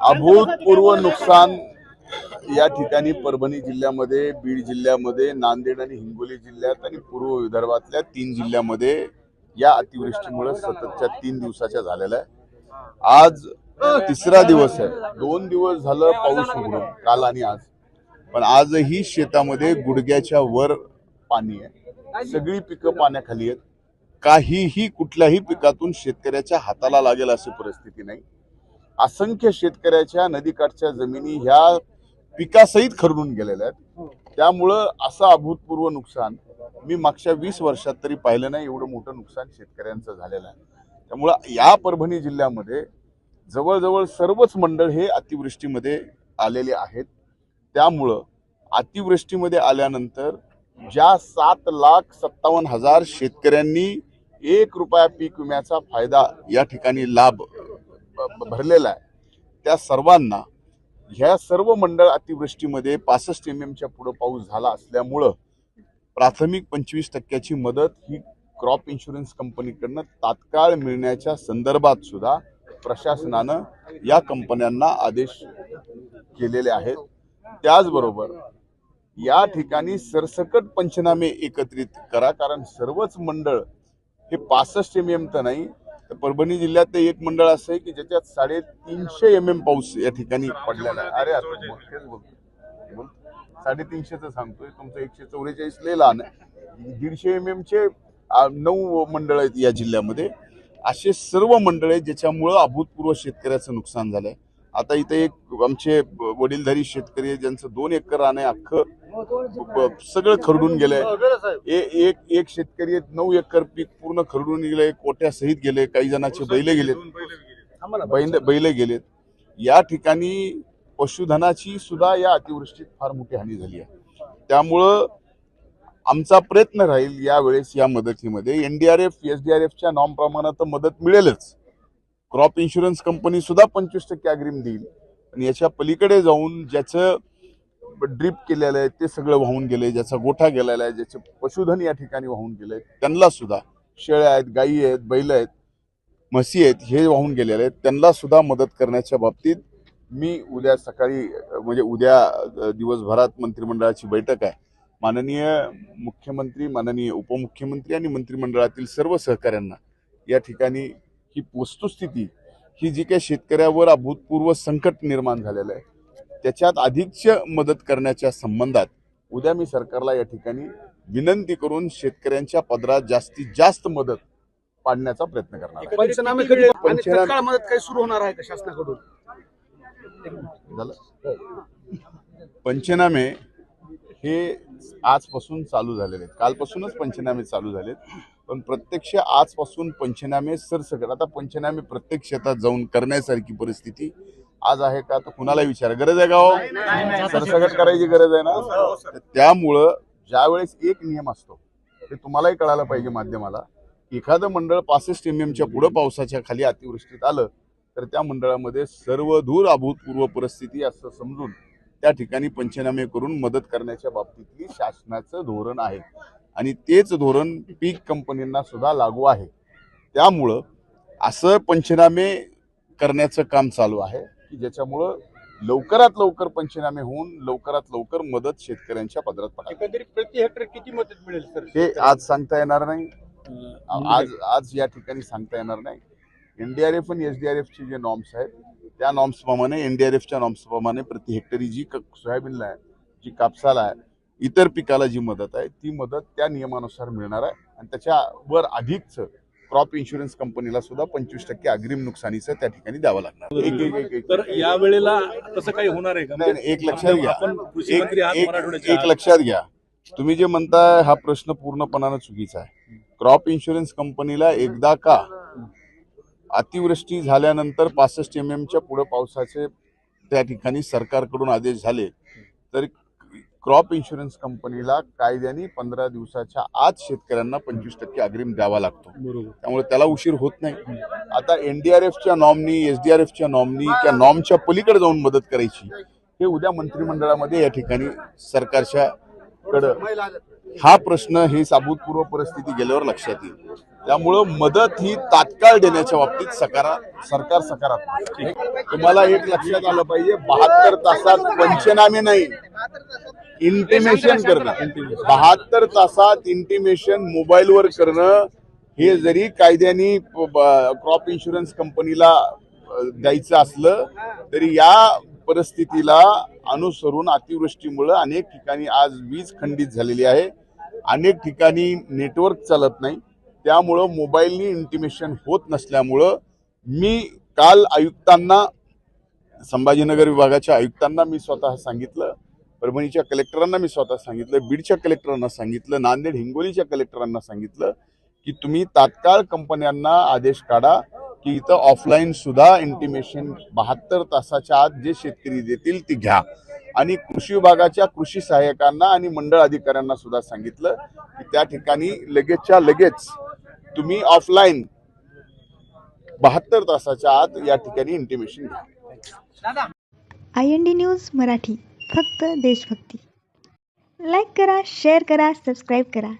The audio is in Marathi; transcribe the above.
अभूतपूर्व नुकसान या ठिकाणी परभणी जिल्ह्यामध्ये बीड जिल्ह्यामध्ये नांदेड आणि हिंगोली जिल्ह्यात आणि पूर्व विदर्भातल्या तीन जिल्ह्यामध्ये या अतिवृष्टीमुळे सततच्या तीन दिवसाच्या झालेल्या आहे. आज तिसरा दिवस आहे. दोन दिवस झालं पाऊस उघडून काल आणि आज. पण आजही शेतामध्ये गुडघ्याच्या वर पाणी आहे. सगळी पिकं पाण्याखाली आहेत. काहीही कुठल्याही पिकातून शेतकऱ्याच्या हाताला लागेल अशी परिस्थिती नाही. असंख्य शेतकऱ्याच्या नदीकाठच्या जमिनी ह्या पिकासहित खरडून गेलेल्या आहेत. त्यामुळं असं अभूतपूर्व नुकसान मी मागच्या वीस वर्षात तरी पाहिलं नाही एवढं मोठं नुकसान शेतकऱ्यांचं झालेलं आहे. त्यामुळं या परभणी जिल्ह्यामध्ये जवळजवळ सर्वच मंडळ हे अतिवृष्टीमध्ये आलेले आहेत. त्यामुळं अतिवृष्टीमध्ये आल्यानंतर ज्या सात लाख सत्तावन्न हजार शेतकऱ्यांनी एक रुपया पीक विम्याचा फायदा या ठिकाणी लाभ भरलेला आहे. त्या सर्वांना ह्या सर्व मंडळ अतिवृष्टीमध्ये पासष्ट एम एमच्या पुढं पाऊस झाला असल्यामुळं प्राथमिक पंचवीस टक्क्याची मदत ही क्रॉप इन्शुरन्स कंपनीकडनं तात्काळ मिळण्याच्या संदर्भात सुद्धा प्रशासनानं या कंपन्यांना आदेश केलेले आहेत. त्याचबरोबर या ठिकाणी सरसकट पंचनामे एकत्रित करा कारण सर्वच मंडळ हे पासष्ट एम एम तर नाही तर परभणी जिल्ह्यात एक मंडळ असं आहे की ज्याच्यात साडेतीनशे एम एम पाऊस या ठिकाणी पडलेला आहे. अरे आता मोठेच बोलतोय बोल. साडेतीनशेच सांगतोय. तुमचं एकशे चौवेचाळीस लय लहान आहे. दीडशे एम एमचे नऊ मंडळ आहेत या जिल्ह्यामध्ये. असे सर्व मंडळ आहेत ज्याच्यामुळं अभूतपूर्व शेतकऱ्याचं नुकसान झालंय. आता इथे एक आमचे वडीलधारी शेतकरी ज्यांचं दोन एकर रान आहे अख्खं सगळं खरडून गेलंय. एक एक शेतकरी नऊ एकर पीक पूर्ण खरडून गेले कोट्यासहित गेले काही जणांचे बैल गेलेत. बैल बैल गेलेत. या ठिकाणी पशुधनाची सुद्धा या अतिवृष्टीत फार मोठी हानी झाली आहे. त्यामुळं आमचा प्रयत्न राहील यावेळेस या मदतीमध्ये. एनडीआरएफ एसडीआरएफच्या नॉर्म प्रमाणात तर मदत मिळेलच. क्रॉप इन्शुरन्स कंपनी सुद्धा पंचवीस टक्के अग्रिम देईल. आणि याच्या पलीकडे जाऊन ज्याचं ड्रीप केलेलं आहे ते सगळं वाहून गेले ज्याचा गोठा गेलेला आहे ज्याचे पशुधन या ठिकाणी वाहून गेले त्यांना सुद्धा. शेळ्या आहेत गायी आहेत बैल आहेत म्हशी आहेत हे वाहून गेलेले आहेत त्यांना सुद्धा मदत करण्याच्या बाबतीत मी उद्या सकाळी म्हणजे उद्या दिवसभरात मंत्रिमंडळाची बैठक आहे. माननीय मुख्यमंत्री माननीय उपमुख्यमंत्री आणि मंत्रिमंडळातील सर्व सहकाऱ्यांना या ठिकाणी ही वस्तुस्थिती ही जी काही शेतकऱ्यावर अभूतपूर्व संकट निर्माण झालेलं आहे त्याच्यात अधिकच्या मदत करण्याच्या संबंधात उद्या मी सरकारला या ठिकाणी विनंती करून शेतकऱ्यांच्या पदरात जास्तीत जास्त मदत पाडण्याचा प्रयत्न करणार मदत काही सुरू होणार आहे शासनाकडून? झालं? पंचनामे हे आजपासून चालू झालेले आहेत. कालपासूनच पंचनामे चालू झालेत. पण प्रत्यक्ष आजपासून पंचनामे सरसकट आता पंचनामे प्रत्येक शेतात जाऊन करण्यासारखी परिस्थिती आज आहे का? तर कुणाला विचार. गरज आहे का हो? सरसकट करायची गरज आहे ना? तर त्यामुळं ज्यावेळेस एक नियम असतो ते तुम्हालाही कळायला पाहिजे माध्यमाला एखादं मंडळ पासष्ट एम एमच्या पुढं पावसाच्या खाली अतिवृष्टीत आलं तर त्या मंडळामध्ये सर्वधूर अभूतपूर्व परिस्थिती असं समजून त्या ठिकाणी पंचनामे करून मदत करण्याच्या बाबतीतली शासनाचं धोरण आहे. आणि तेच धोरण पीक कंपनींना सुद्धा लागू आहे. त्यामुळं असं पंचनामे करण्याचं काम चालू आहे की ज्याच्यामुळं लवकरात लवकर पंचनामे होऊन लवकरात लवकर मदत शेतकऱ्यांच्या पदरात एकंदरीत प्रति हेक्टर किती मदत मिळेल सर? हे आज सांगता येणार नाही. आज आज या ठिकाणी सांगता येणार नाही. एनडीआरएफ आणि एसडीआरएफचे जे नॉर्म्स आहेत त्या नॉर्म्स प्रमाणे एनडीआरएफच्या नॉर्म्स प्रमाणे प्रति हेक्टरी जी सोयाबीनला आहे जी कापसाला आहे इतर पिकाला जी मदत आहे ती मदत त्या नियमानुसार मिळणार आहे. आणि त्याच्यावर अधिकच क्रॉप इन्शुरन्स कंपनीला सुद्धा पंचवीस टक्के अग्रिम नुकसानीचं त्या ठिकाणी द्यावं लागणार. एक एक एक एक तर या वेळेला तसं काही होणार आहे का? नाही, एक लक्षात घ्या. आपण कृषी एक. लक्षात घ्या. तुम्ही जे म्हणताय हा प्रश्न पूर्णपणानं चुकीचा आहे. क्रॉप इन्शुरन्स कंपनीला एकदा का अतिवृष्टी झाल्यानंतर पासष्ट एम एमच्या पुढे पावसाचे त्या ठिकाणी सरकारकडून आदेश झाले तर क्रॉप इन्शुरन्स कंपनीला कायद्याने पंधरा दिवसाच्या आत शेतकऱ्यांना पंचवीस टक्के अग्रिम द्यावा लागतो. त्यामुळे त्याला उशीर होत नाही. आता एनडीआरएफच्या नॉमनी एसडीआरएफच्या नॉमनी त्या नॉर्मच्या पलीकडे जाऊन मदत करायची हे उद्या मंत्रिमंडळामध्ये या ठिकाणी सरकारच्या कडं हा प्रश्न ही साबूतपूर्व परिस्थिती गेल्यावर लक्षात येईल. त्यामुळं मदत ही तात्काळ देण्याच्या बाबतीत सकारा सरकार सकारात्मक. तुम्हाला एक लक्षात आलं पाहिजे बहात्तर तासात पंचनामे नाही. इंटिमेशन करणं. बहात्तर तासात इंटिमेशन मोबाईलवर करणं हे जरी कायद्याने क्रॉप इन्शुरन्स कंपनीला द्यायचं असलं तरी या परिस्थितीला अनुसरून अतिवृष्टीमुळं अनेक ठिकाणी आज वीज खंडित झालेली आहे. अनेक ठिकाणी नेटवर्क चालत नाही. त्यामुळं मोबाईलनी इंटिमेशन होत नसल्यामुळं मी काल आयुक्तांना संभाजीनगर विभागाच्या आयुक्तांना मी स्वतः सांगितलं परभणीच्या कलेक्टरांना मी स्वतः सांगितलं बीडच्या कलेक्टरांना सांगितलं नांदेड हिंगोलीच्या कलेक्टरांना सांगितलं की तुम्ही तात्काळ कंपन्यांना आदेश काढा की इथं ऑफलाईन सुद्धा इंटिमेशन बहात्तर तासाच्या आत जे शेतकरी देतील ती घ्या. आणि कृषी विभागाच्या कृषी सहाय्यकांना आणि मंडळ अधिकाऱ्यांना सुद्धा सांगितलं की त्या ठिकाणी लगेचच्या लगेच तुम्ही ऑफलाईन बहात्तर तासाच्या आत या ठिकाणी इंटिमेशन घ्या. I N D news Marathi. फक्त देशभक्ती. लाईक करा शेअर करा सबस्क्राईब करा.